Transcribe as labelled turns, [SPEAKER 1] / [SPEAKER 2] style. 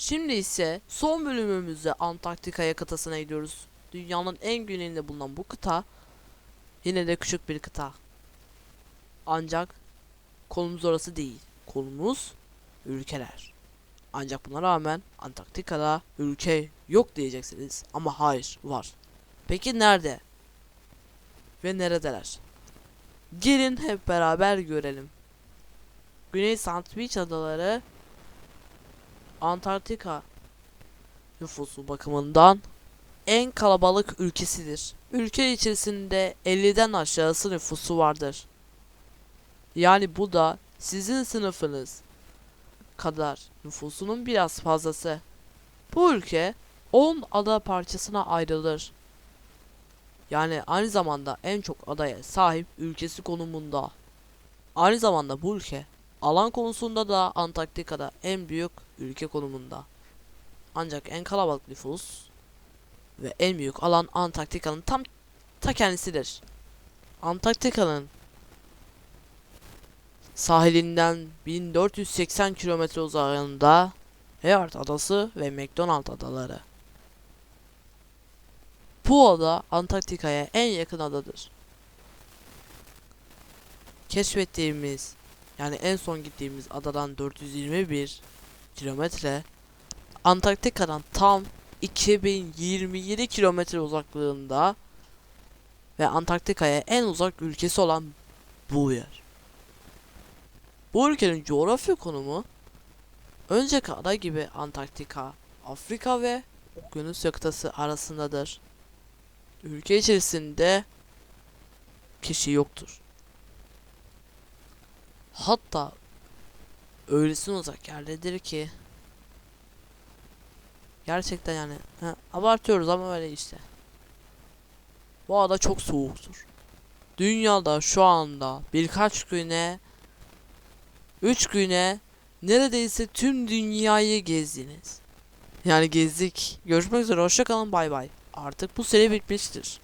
[SPEAKER 1] Şimdi ise son bölümümüzde Antarktika'ya kıtasına gidiyoruz. Dünyanın en güneyinde bulunan bu kıta yine de küçük bir kıta. Ancak konumuz orası değil. Konumuz ülkeler. Ancak buna rağmen Antarktika'da ülke yok diyeceksiniz. Ama hayır var. Peki nerede? Ve neredeler? Gelin hep beraber görelim. Güney Sandwich Adaları Antarktika nüfusu bakımından en kalabalık ülkesidir. Ülke içerisinde 50'den aşağısı nüfusu vardır. Yani bu da sizin sınıfınız kadar nüfusunun biraz fazlası. Bu ülke 10 ada parçasına ayrılır. Yani aynı zamanda en çok adaya sahip ülkesi konumunda. Aynı zamanda bu ülke alan konusunda da Antarktika'da en büyük ülke konumunda. Ancak en kalabalık nüfus ve en büyük alan Antarktika'nın tam ta kendisidir. Antarktika'nın sahilinden 1480 kilometre uzağında Heard Adası ve McDonald Adaları. Bu ada Antarktika'ya en yakın adadır. Keşfettiğimiz yani en son gittiğimiz adadan 421 kilometre Antarktika'dan tam 2027 kilometre uzaklığında ve Antarktika'ya en uzak ülkesi olan bu yer. Bu ülkenin coğrafya konumu önceki ada gibi Antarktika, Afrika ve Okyanus kıtası arasındadır. Ülke içerisinde kişi yoktur. Hatta öylesine uzak yerdedir ki gerçekten yani ha, abartıyoruz ama öyle işte. Bu ada çok soğuktur. Dünyada şu anda birkaç güne 3 güne neredeyse tüm dünyayı gezdiniz. Yani gezdik. Görüşmek üzere. Hoşça kalın. Bay bay. Artık bu seri bitmiştir.